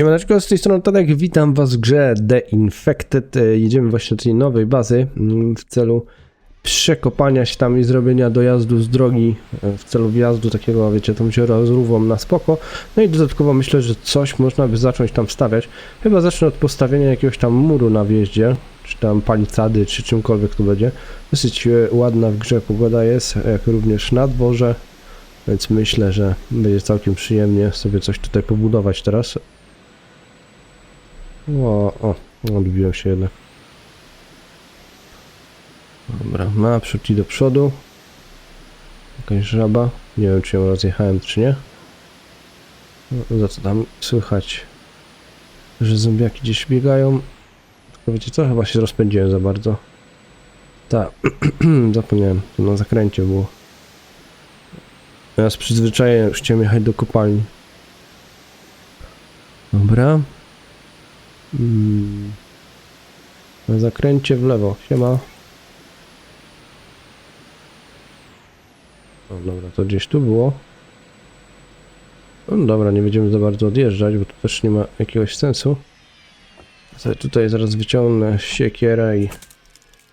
Siemaneczko, z tej strony Tadek, witam was w grze The Infected. E, Jedziemy właśnie do tej nowej bazy mm, w celu przekopania się tam i zrobienia dojazdu z drogi e, w celu wjazdu takiego, wiecie, tą rozrówą na spoko. No i dodatkowo myślę, że coś można by zacząć tam stawiać. Chyba zacznę od postawienia jakiegoś tam muru na wjeździe, czy tam palicady, czy czymkolwiek tu będzie. Dosyć e, ładna w grze pogoda jest, jak również na dworze. Więc myślę, że będzie całkiem przyjemnie sobie coś tutaj pobudować teraz. O, o, odbiłem się jednak. Dobra, naprzód i do przodu. Jakaś żaba. Nie wiem, czy ją rozjechałem, czy nie. No, za co tam słychać, że zombiaki gdzieś biegają. Tylko wiecie co? Chyba się rozpędziłem za bardzo. Tak, zapomniałem. To na zakręcie było. Ja z przyzwyczajenia już chciałem jechać do kopalni. Dobra. Mm. Na zakręcie w lewo. Siema. O, dobra, to gdzieś tu było. No dobra, nie będziemy za bardzo odjeżdżać, bo to też nie ma jakiegoś sensu. Sobie tutaj zaraz wyciągnę siekierę i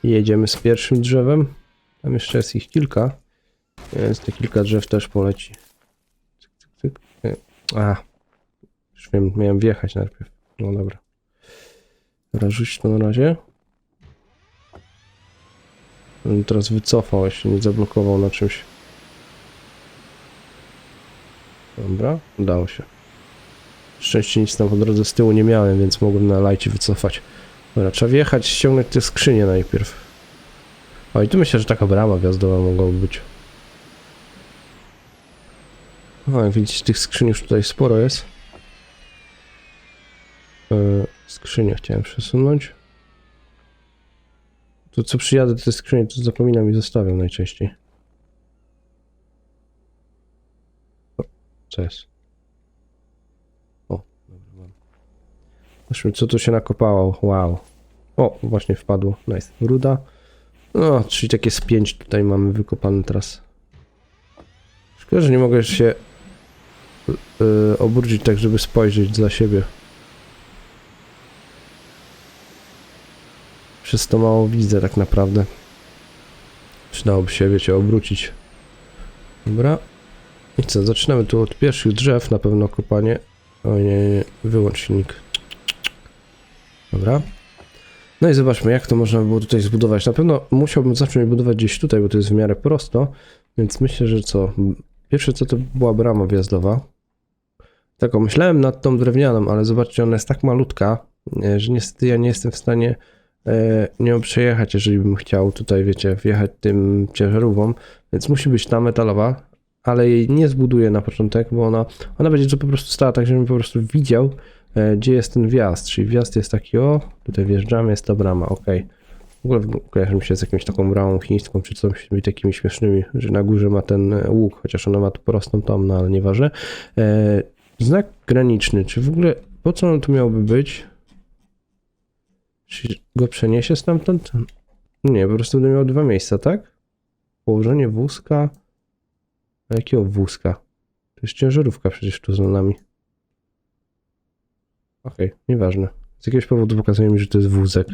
i jedziemy z pierwszym drzewem. Tam jeszcze jest ich kilka. Więc te kilka drzew też poleci. Cyk, cyk, cyk. E, A, już wiem, miałem wjechać najpierw. No dobra. Dobra, rzuć to na razie. Bym teraz wycofał, jeśli nie zablokował na czymś. Dobra, udało się. Szczęście nic tam po drodze z tyłu nie miałem, więc mogłem na lajcie wycofać. Dobra, trzeba wjechać, ściągnąć te skrzynie najpierw. O, i tu myślę, że taka brama wjazdowa mogłaby być. O, jak widzicie, tych skrzyni już tutaj sporo jest. Yy, skrzynię chciałem przesunąć. To co przyjadę do tej skrzyni, to zapominam i zostawiam najczęściej. O, co jest? O, dobra, mam. Zobaczmy, co tu się nakopało. Wow. O, właśnie wpadło. Nice. Ruda. No, czyli takie z pięć tutaj mamy wykopane teraz. Szkoda, że nie mogę się yy, obrócić tak, żeby spojrzeć za siebie. Przez to mało widzę tak naprawdę. Przydałoby się, wiecie, obrócić. Dobra. I co, zaczynamy tu od pierwszych drzew, na pewno kopanie. O nie, nie, nie. wyłącz silnik. Dobra. No i zobaczmy, jak to można by było tutaj zbudować. Na pewno musiałbym zacząć budować gdzieś tutaj, bo to jest w miarę prosto. Więc myślę, że co? Pierwsze co to była brama wjazdowa. Tak, o, myślałem nad tą drewnianą, ale zobaczcie, ona jest tak malutka, e, że niestety ja nie jestem w stanie nią przejechać, jeżeli bym chciał tutaj, wiecie, wjechać tym ciężarówką. Więc musi być ta metalowa, ale jej nie zbuduję na początek, bo ona, ona będzie tu po prostu stała tak, żebym po prostu widział, e, gdzie jest ten wjazd. Czyli wjazd jest taki, o, tutaj wjeżdżamy, jest ta brama, ok. W ogóle kojarzy mi się z jakąś taką bramą chińską, czy coś takimi śmiesznymi, że na górze ma ten e, łuk, chociaż ona ma tu prostą tom, no ale nieważne. E, znak graniczny, czy w ogóle, po co on tu miałby być? Czy go przeniesie stamtąd? Nie, po prostu będę miał dwa miejsca, tak? Położenie wózka. A jakiego wózka? To jest ciężarówka przecież tu za nami. Okej, nieważne. Z jakiegoś powodu pokazuje mi, że to jest wózek.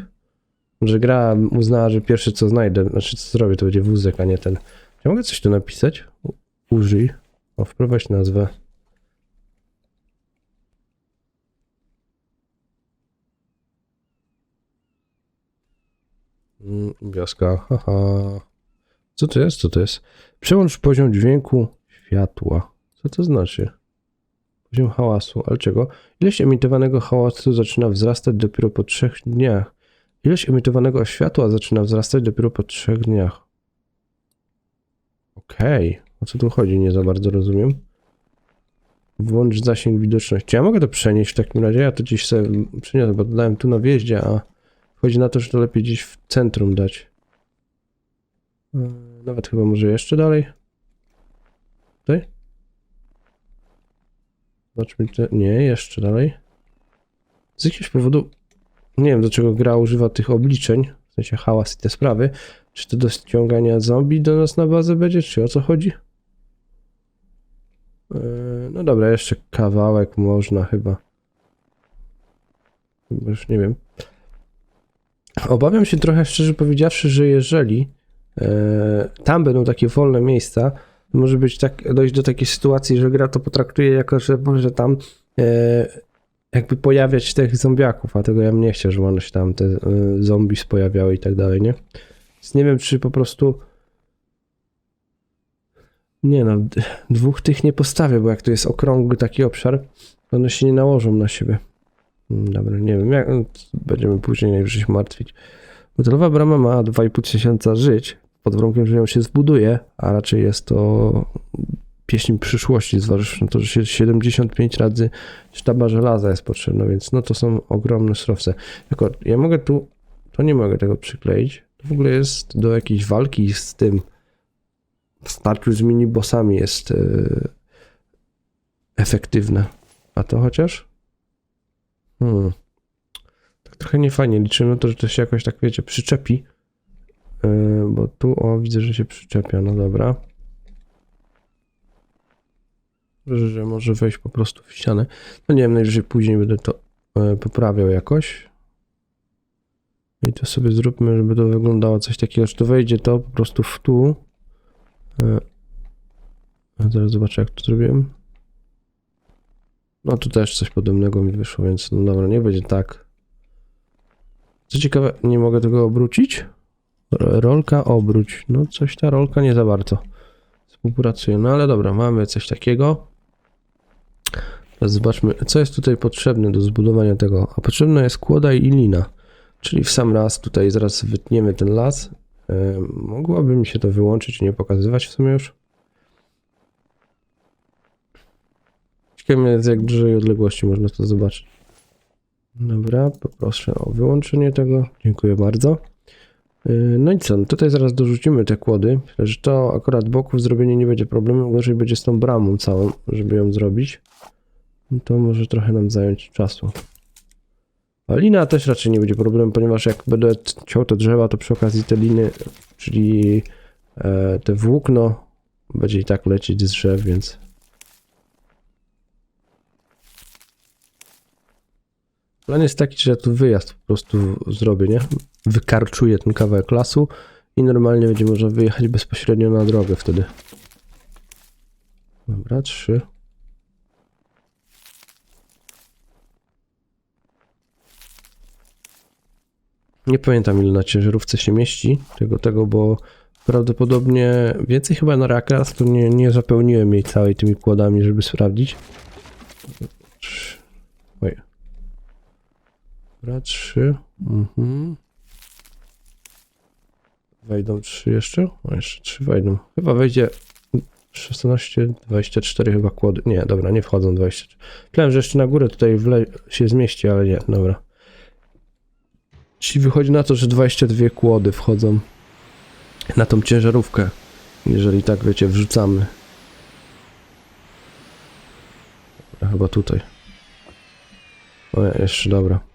Może gra uznała, że pierwsze co znajdę, znaczy co zrobię, to będzie wózek, a nie ten. Ja mogę coś tu napisać? Użyj. O, wprowadź nazwę. Wioska, haha. Co to jest? Co to jest? Przełącz poziom dźwięku światła. Co to znaczy? Poziom hałasu. Ale czego? Ilość emitowanego hałasu zaczyna wzrastać dopiero po trzech dniach. Ilość emitowanego światła zaczyna wzrastać dopiero po trzech dniach. Okej. O co tu chodzi? Nie za bardzo rozumiem. Włącz zasięg widoczności. Ja mogę to przenieść w takim razie? Ja to gdzieś sobie przeniosę, bo dodałem tu na wjeździe, a chodzi na to, że to lepiej gdzieś w centrum dać. Yy, Nawet chyba może jeszcze dalej. Tutaj? Zobaczmy, te... nie, jeszcze dalej. Z jakiegoś powodu, nie wiem do czego gra używa tych obliczeń, w sensie hałas i te sprawy. Czy to do ściągania zombie do nas na bazę będzie, czy o co chodzi? Yy, No dobra, jeszcze kawałek można chyba. Bo Już nie wiem. Obawiam się trochę, szczerze powiedziawszy, że jeżeli e, tam będą takie wolne miejsca, może być tak, dojść do takiej sytuacji, że gra to potraktuje jako, że może tam e, jakby pojawiać tych zombiaków, a tego ja bym nie chciał, żeby one się tam te e, zombie pojawiały i tak dalej, nie? Więc nie wiem, czy po prostu nie no, dwóch tych nie postawię, bo jak to jest okrągły taki obszar, to one się nie nałożą na siebie. Mm, Dobra, nie wiem, jak, będziemy później najwyżej się martwić. Metalowa brama ma 2,5 tysiąca żyć, pod warunkiem, że ją się zbuduje, a raczej jest to pieśń przyszłości, zważywszy na to, że się 75 razy sztaba żelaza jest potrzebna, więc no to są ogromne surowce. Tylko ja mogę tu, to nie mogę tego przykleić, to w ogóle jest do jakiejś walki z tym, w starciu z mini-bossami jest e, efektywne. A to chociaż? Hmm. Tak trochę niefajnie liczę na to, że to się jakoś tak, wiecie, przyczepi. Yy, bo tu, o, widzę, że się przyczepia, no dobra. Że, że może wejść po prostu w ścianę. No nie wiem, najwyżej później będę to e, poprawiał jakoś. I to sobie zróbmy, żeby to wyglądało coś takiego, że to wejdzie to po prostu w tu. A zaraz zobaczę, jak to zrobiłem. No tu też coś podobnego mi wyszło, więc no dobra, nie będzie tak. Co ciekawe, nie mogę tego obrócić. Rolka obróć. No coś ta rolka nie za bardzo współpracuje. No ale dobra, mamy coś takiego. Teraz zobaczmy, co jest tutaj potrzebne do zbudowania tego. A potrzebna jest kłoda i lina. Czyli w sam raz tutaj zaraz wytniemy ten las. E, mogłaby mi się to wyłączyć i nie pokazywać w sumie już. Ciekawe jest, jak dużej odległości można to zobaczyć. Dobra, poproszę o wyłączenie tego. Dziękuję bardzo. Yy, No i co, no tutaj zaraz dorzucimy te kłody, że to akurat boków zrobienie nie będzie problemu, gorzej będzie z tą bramą całą, żeby ją zrobić. No To może trochę nam zająć czasu. A lina też raczej nie będzie problemu, ponieważ jak będę ciął te drzewa, to przy okazji te liny, czyli e, te włókno, będzie i tak lecieć z drzew, więc Plan jest taki, że ja tu wyjazd po prostu zrobię, nie? Wykarczuję ten kawałek lasu i normalnie będzie można wyjechać bezpośrednio na drogę wtedy. Dobra, trzy. Nie pamiętam ile na ciężarówce się mieści tego, tego, bo prawdopodobnie więcej chyba na Rakas to nie, nie zapełniłem jej całej tymi kładami, żeby sprawdzić. Trzy. Dobra, trzy. Mhm. Wejdą trzy jeszcze? O, jeszcze trzy wejdą. Chyba wejdzie 16, 24 chyba kłody. Nie, dobra, nie wchodzą 20. Myślałem, że jeszcze na górę tutaj wle się zmieści, ale nie, dobra. Czyli wychodzi na to, że 22 kłody wchodzą na tą ciężarówkę. Jeżeli tak, wiecie, wrzucamy. Dobra, chyba tutaj. O, jeszcze dobra.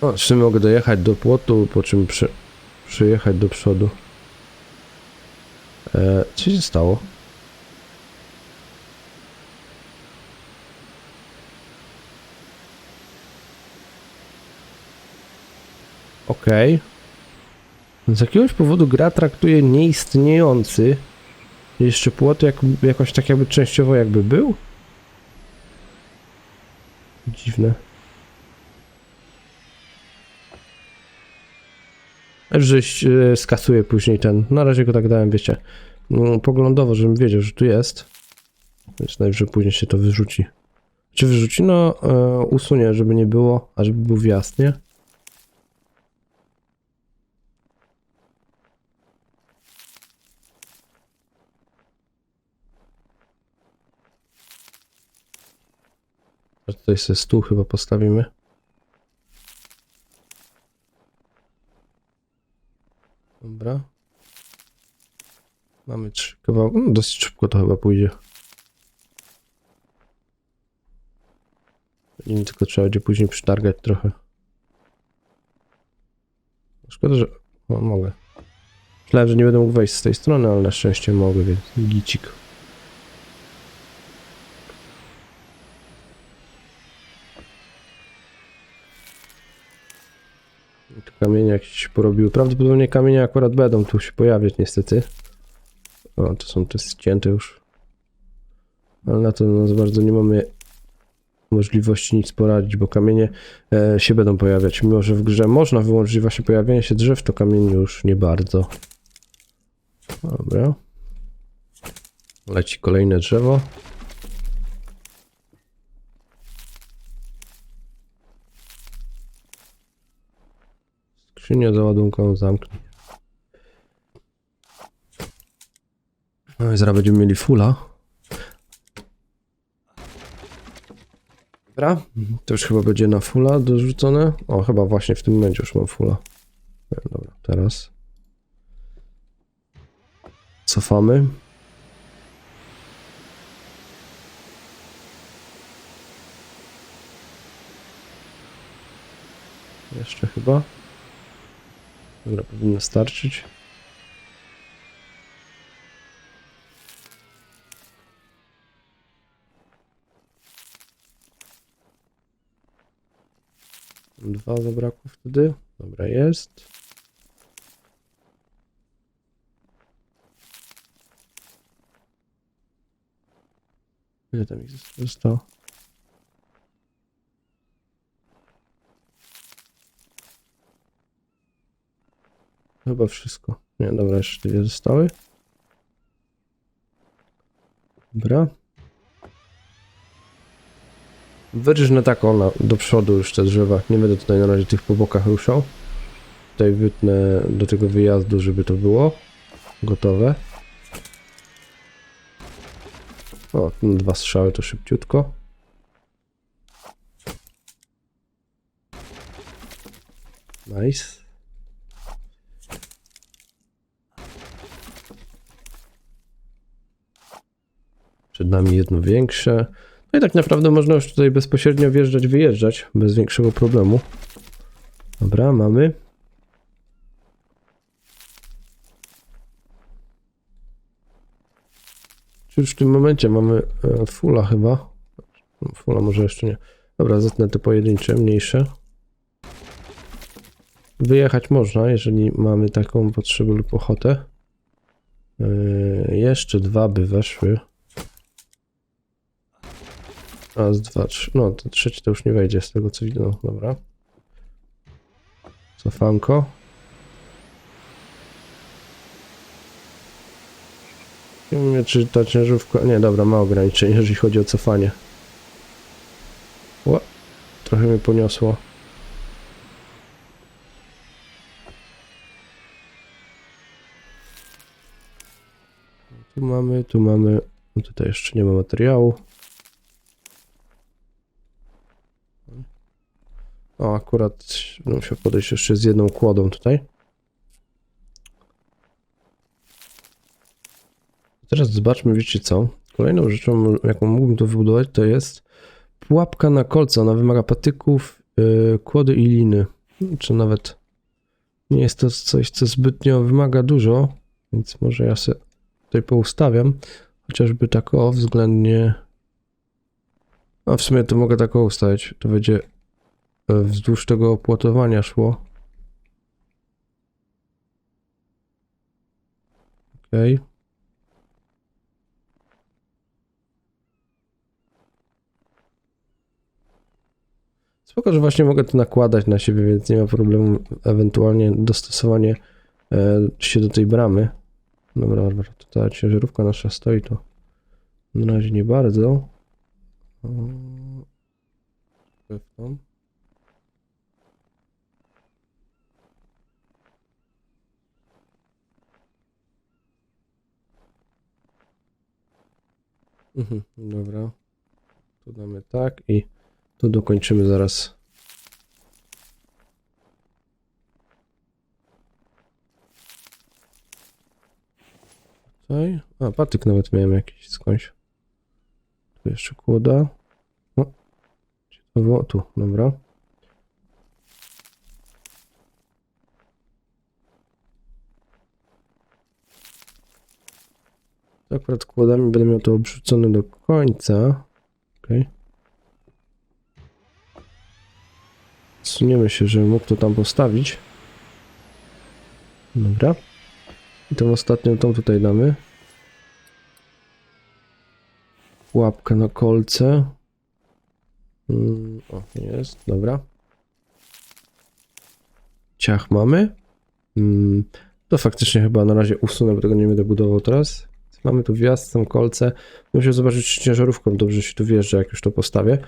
O, czy mogę dojechać do płotu, po czym przy, przyjechać do przodu. E, co się stało? Okej. Z jakiegoś powodu gra traktuje nieistniejący jeszcze płot jak, jakoś tak jakby częściowo jakby był? Dziwne. Że e, skasuję później ten. Na razie go tak dałem, wiecie, mm, poglądowo, żebym wiedział, że tu jest. Więc najwyżej później się to wyrzuci. Czy wyrzuci? No, e, usunie, żeby nie było, a żeby był wjazd, nie? A tutaj sobie stół chyba postawimy. Dobra. Mamy trzy kawałki. No, dosyć szybko to chyba pójdzie. I tylko trzeba będzie później przytargać trochę. Szkoda, że... O, mogę. Myślałem, że nie będę mógł wejść z tej strony, ale na szczęście mogę, więc gicik. Kamienie jakieś się porobiły. Prawdopodobnie kamienie akurat będą tu się pojawiać niestety. O, to są te ścięte już. Ale na to za bardzo nie mamy możliwości nic poradzić, bo kamienie e, się będą pojawiać. Mimo, że w grze można wyłączyć właśnie pojawienie się drzew, to kamieni już nie bardzo. Dobra. Leci kolejne drzewo. Skrzynię załadunką zamknij. No i zaraz będziemy mieli fulla. Dobra, to już chyba będzie na fulla dorzucone. O, chyba właśnie w tym momencie już mam fulla. E, Dobra, teraz. Cofamy. Jeszcze chyba. Dobra, powinno starczyć. Dwa zabrakło wtedy. Dobra, jest. Ile tam ich zostało? Chyba wszystko. Nie, dobra, jeszcze dwie zostały. Dobra. Wyrżnę taką na, do przodu już te drzewa. Nie będę tutaj na razie tych po bokach ruszał. Tutaj wytnę do tego wyjazdu, żeby to było gotowe. O, dwa strzały to szybciutko. Nice. Przed nami jedno większe. No i tak naprawdę można już tutaj bezpośrednio wjeżdżać, wyjeżdżać bez większego problemu. Dobra, mamy. Czy już w tym momencie mamy e, fulla chyba? Fulla może jeszcze nie. Dobra, zetnę te pojedyncze, mniejsze. Wyjechać można, jeżeli mamy taką potrzebę lub ochotę. E, jeszcze dwa by weszły. Raz, dwa, trzy. No, to trzeci to już nie wejdzie z tego co widzę. No, dobra. Cofanko. Nie wiem, czy ta ciężówka... Nie, dobra, ma ograniczenie, jeżeli chodzi o cofanie. Ła, trochę mnie poniosło. Tu mamy, tu mamy... No tutaj jeszcze nie ma materiału. O, akurat będę musiał podejść jeszcze z jedną kłodą tutaj. Teraz zobaczmy, wiecie co? Kolejną rzeczą, jaką mógłbym to wybudować, to jest pułapka na kolce. Ona wymaga patyków, yy, kłody i liny. Czy nawet nie jest to coś, co zbytnio wymaga dużo, więc może ja sobie tutaj poustawiam. Chociażby tak o względnie... A w sumie to mogę tak ustawić. To będzie wzdłuż tego opłotowania szło. Okej. Spoko, że właśnie mogę to nakładać na siebie, więc nie ma problemu ewentualnie dostosowanie e, się do tej bramy. Dobra, dobra, to ta ciężarówka nasza stoi, to na razie nie bardzo. O, Mhm, dobra. Tu damy tak i tu dokończymy zaraz. Tutaj. A, patyk nawet miałem jakiś skądś. Tu jeszcze kłoda. O. Gdzie to było? Tu, dobra. To Akurat kłodami będę miał to obrzucone do końca. Okej. Suniemy się, żebym mógł to tam postawić. Dobra. I tą ostatnią, tą tutaj damy. Łapka na kolce. Mm, o, jest, dobra. Ciach mamy. Mm, to faktycznie chyba na razie usunę, bo tego nie będę budował teraz. Mamy tu wjazd, tam kolce. Muszę zobaczyć, czy ciężarówką dobrze się tu wjeżdża, jak już to postawię.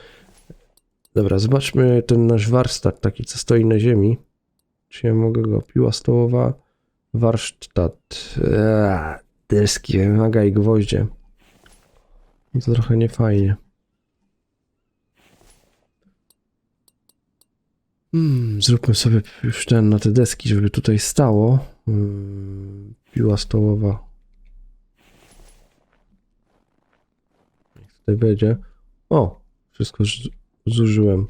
Dobra, zobaczmy ten nasz warsztat, taki co stoi na ziemi. Czy ja mogę go? Piła stołowa, warsztat, eee, deski, wymaga i gwoździe. To trochę niefajnie. Hmm, zróbmy sobie już ten na te deski, żeby tutaj stało. Hmm, piła stołowa. Tutaj będzie. O, wszystko zużyłem.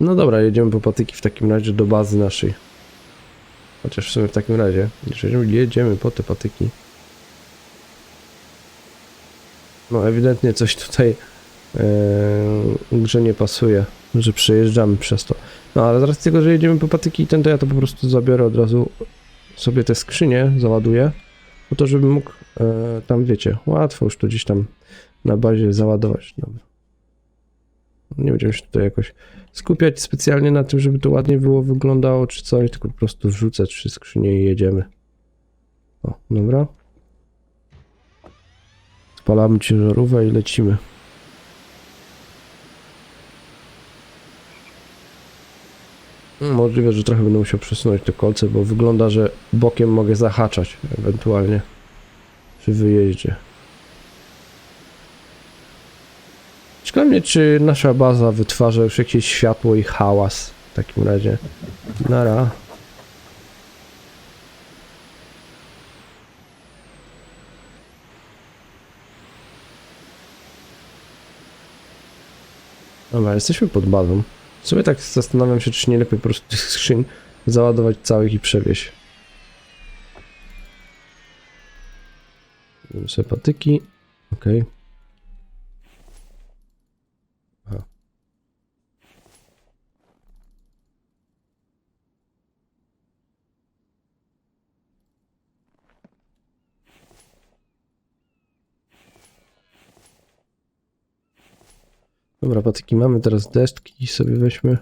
No dobra, jedziemy po patyki w takim razie do bazy naszej. Chociaż w sumie w takim razie, jedziemy po te patyki. No ewidentnie coś tutaj e, grze nie pasuje, że przejeżdżamy przez to. No ale z tego, że jedziemy po patyki i ten, to ja to po prostu zabiorę od razu sobie te skrzynie, załaduję, po to, żebym mógł e, tam, wiecie, łatwo już to gdzieś tam na bazie załadować. Dobra. Nie będziemy się tutaj jakoś skupiać specjalnie na tym, żeby to ładnie było wyglądało czy coś, tylko po prostu wrzucę trzy skrzynie i jedziemy. O, dobra. Spalamy ciężarówkę i lecimy. Mm, Możliwe, że trochę będę musiał przesunąć te kolce, bo wygląda, że bokiem mogę zahaczać ewentualnie przy wyjeździe. Ciekawe mnie, czy nasza baza wytwarza już jakieś światło i hałas w takim razie. Nara. Dobra, jesteśmy pod bazą. W sumie tak zastanawiam się, czy nie lepiej po prostu tych skrzyń załadować całych i przewieźć. Sobie patyki. Okej. Aha. Dobra, patyki mamy, teraz deszczki sobie weźmy.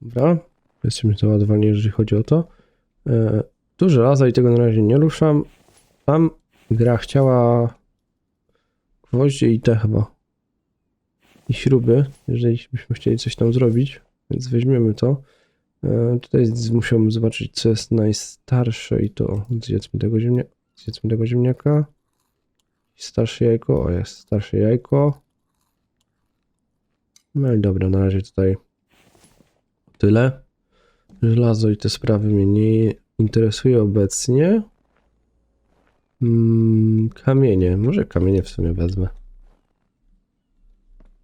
Dobra, jesteśmy załadowani, jeżeli chodzi o to. E, tu żelaza i tego na razie nie ruszam. Tam gra chciała gwoździe i te chyba. I śruby, jeżeli byśmy chcieli coś tam zrobić, więc weźmiemy to. E, tutaj musiałbym zobaczyć, co jest najstarsze i to zjedzmy tego ziemniaka. Zjedzmy tego ziemniaka. Starsze jajko, o jest starsze jajko. No i dobra, na razie tutaj tyle. Żelazo i te sprawy mnie nie interesuje obecnie. Mm, kamienie. Może kamienie w sumie wezmę.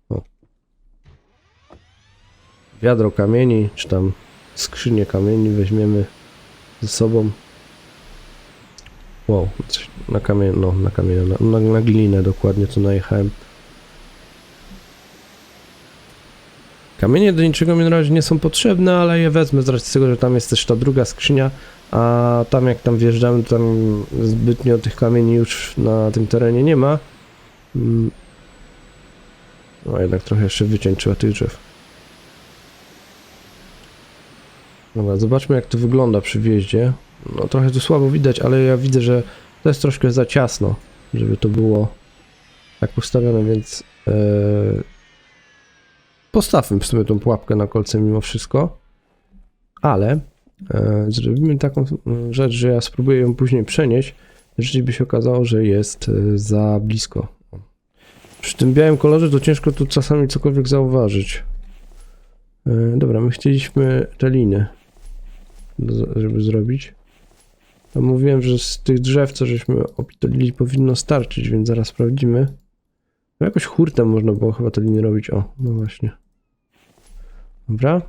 O. Wiadro kamieni, czy tam skrzynię kamieni weźmiemy ze sobą. Wow, na kamień, no na kamień, na, na, na glinę dokładnie tu najechałem. Kamienie do niczego mi na razie nie są potrzebne, ale je wezmę z racji tego, że tam jest też ta druga skrzynia, a tam jak tam wjeżdżamy, tam zbytnio tych kamieni już na tym terenie nie ma. No jednak trochę jeszcze wyciąć trzeba tych drzew. Dobra, zobaczmy jak to wygląda przy wjeździe. No trochę tu słabo widać, ale ja widzę, że to jest troszkę za ciasno, żeby to było tak ustawione, więc e, postawmy w sumie tą pułapkę na kolce mimo wszystko, ale zrobimy taką mm, rzecz, że ja spróbuję ją później przenieść, jeżeli by się okazało, że jest e, za blisko. Przy tym białym kolorze to ciężko tu czasami cokolwiek zauważyć. E, dobra, my chcieliśmy te liny, żeby zrobić. A mówiłem, że z tych drzew, co żeśmy opitolili, powinno starczyć, więc zaraz sprawdzimy. No jakoś hurtem można było chyba te liny robić. O, no właśnie. Dobra.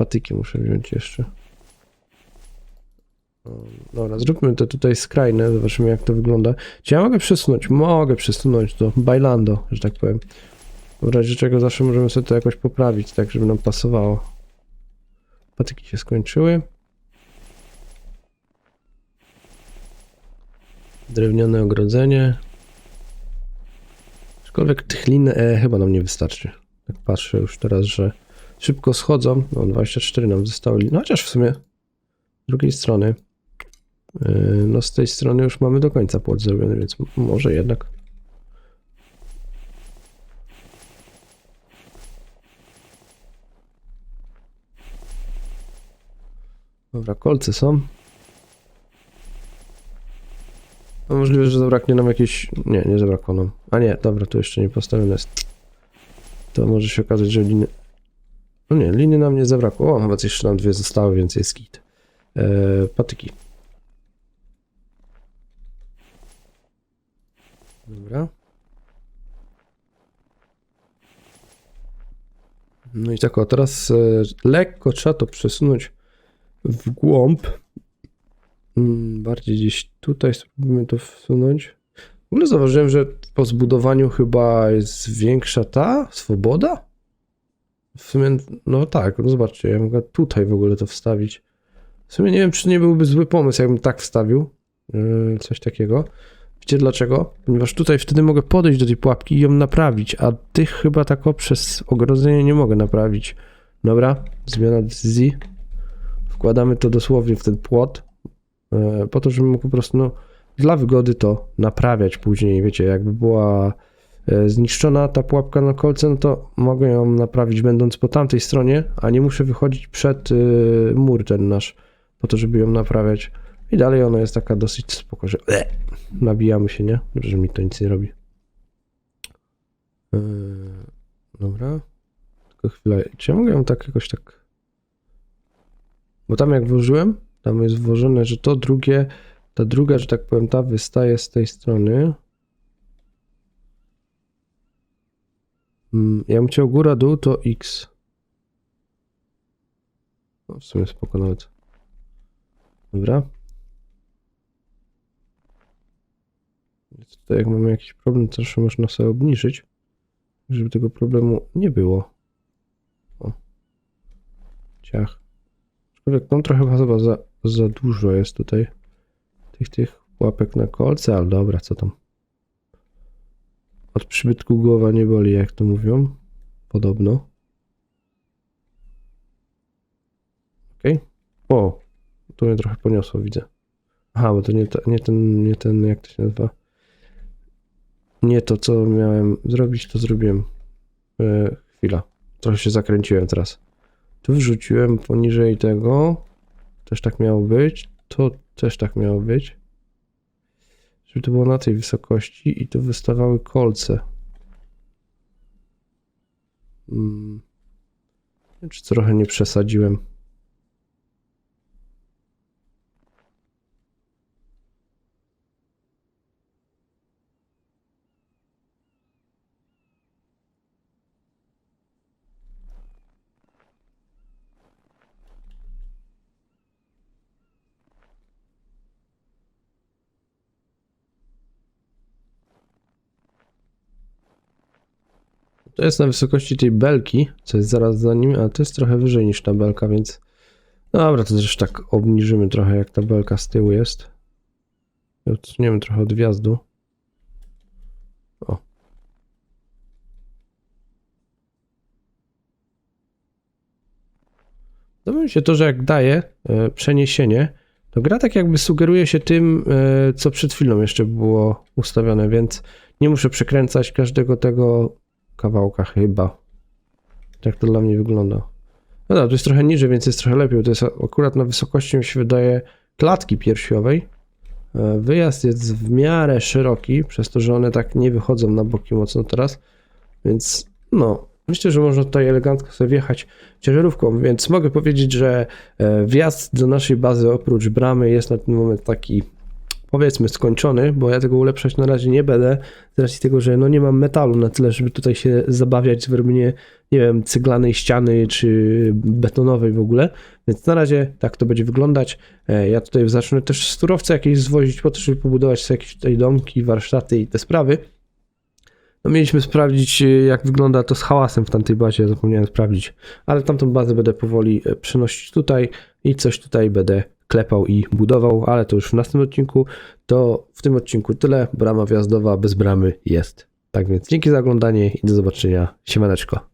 Patyki muszę wziąć jeszcze. O, Dobra, zróbmy to tutaj skrajne, zobaczymy jak to wygląda. Czy ja mogę przesunąć? Mogę przesunąć to bailando, że tak powiem. W razie czego zawsze możemy sobie to jakoś poprawić, tak żeby nam pasowało. Patyki się skończyły. Drewniane ogrodzenie. Aczkolwiek tych lin e, chyba nam nie wystarczy. Tak patrzę już teraz, że szybko schodzą. No 24 nam zostały. No chociaż w sumie z drugiej strony e, no z tej strony już mamy do końca płot zrobiony, więc może jednak. Dobra, kolce są. No możliwe, że zabraknie nam jakieś... Nie, nie zabrakło nam. A nie, dobra, to jeszcze nie postawione jest. To może się okazać, że liny... No nie, liny nam nie zabrakło. O, chyba jeszcze nam dwie zostały, więc jest git. Eee, patyki. Dobra. No i tak o, teraz e, lekko trzeba to przesunąć w głąb. Mm, Bardziej gdzieś tutaj spróbujemy to wsunąć. W ogóle zauważyłem, że po zbudowaniu chyba jest większa ta swoboda. W sumie, no tak, no zobaczcie, ja mogę tutaj w ogóle to wstawić. W sumie nie wiem, czy nie byłby zły pomysł, jakbym tak wstawił. Yy, coś takiego. Wiecie dlaczego? Ponieważ tutaj wtedy mogę podejść do tej pułapki i ją naprawić, a tych chyba tak przez ogrodzenie nie mogę naprawić. Dobra, zmiana decyzji. Wkładamy to dosłownie w ten płot, e, po to, żebym mógł po prostu no, dla wygody to naprawiać później. Wiecie, jakby była zniszczona ta pułapka na kolce, no to mogę ją naprawić będąc po tamtej stronie, a nie muszę wychodzić przed e, mur ten nasz, po to, żeby ją naprawiać. I dalej ona jest taka dosyć spoko, że e, nabijamy się, nie? Dobrze, że mi to nic nie robi. E, dobra. Tylko chwilę. Czy ja mogę ją tak jakoś tak... Bo tam jak włożyłem, tam jest włożone, że to drugie, ta druga, że tak powiem, ta wystaje z tej strony. Ja bym chciał góra, dół, to X. No, w sumie spoko nawet. Dobra. Więc tutaj jak mamy jakiś problem, to zawsze można sobie obniżyć, żeby tego problemu nie było. O. Ciach. Aczkolwiek tam trochę chyba za, za dużo jest tutaj tych, tych łapek na kolce, ale dobra, co tam. Od przybytku głowa nie boli, jak to mówią. Podobno. Okej. O, tu mnie trochę poniosło, widzę. Aha, bo to nie, ta, nie, ten, nie ten, jak to się nazywa. Nie to, co miałem zrobić, to zrobiłem. E, chwila. Trochę się zakręciłem teraz. Tu wrzuciłem poniżej tego. Też tak miało być. To też tak miało być. Żeby to było na tej wysokości i tu wystawały kolce. Mm. Wiem, Czy trochę nie przesadziłem? To jest na wysokości tej belki, co jest zaraz za nim, ale to jest trochę wyżej niż ta belka, więc dobra, to też tak obniżymy trochę, jak ta belka z tyłu jest. Odsuniemy trochę od wjazdu. O. Mi się to, że jak daje e, przeniesienie, to gra tak jakby sugeruje się tym, e, co przed chwilą jeszcze było ustawione, więc nie muszę przekręcać każdego tego kawałka chyba. Tak to dla mnie wygląda. No dobra, to jest trochę niżej, więc jest trochę lepiej. To jest akurat na wysokości, mi się wydaje, klatki piersiowej. E, Wyjazd jest w miarę szeroki, przez to, że one tak nie wychodzą na boki mocno teraz. Więc no, myślę, że można tutaj elegancko sobie wjechać ciężarówką, więc mogę powiedzieć, że e, wjazd do naszej bazy oprócz bramy jest na ten moment taki powiedzmy skończony, bo ja tego ulepszać na razie nie będę, z racji tego, że no nie mam metalu na tyle, żeby tutaj się zabawiać z wyrobienie, nie wiem, cyglanej ściany czy betonowej w ogóle, więc na razie tak to będzie wyglądać. E, Ja tutaj zacznę też surowce jakieś zwozić po to, żeby pobudować sobie jakieś tutaj domki, warsztaty i te sprawy. No mieliśmy sprawdzić, e, jak wygląda to z hałasem w tamtej bazie, zapomniałem sprawdzić, ale tamtą bazę będę powoli e, przenosić tutaj i coś tutaj będę klepał i budował, ale to już w następnym odcinku. To w tym odcinku tyle. Brama wjazdowa bez bramy jest. Tak więc dzięki za oglądanie i do zobaczenia. Siemaneczko.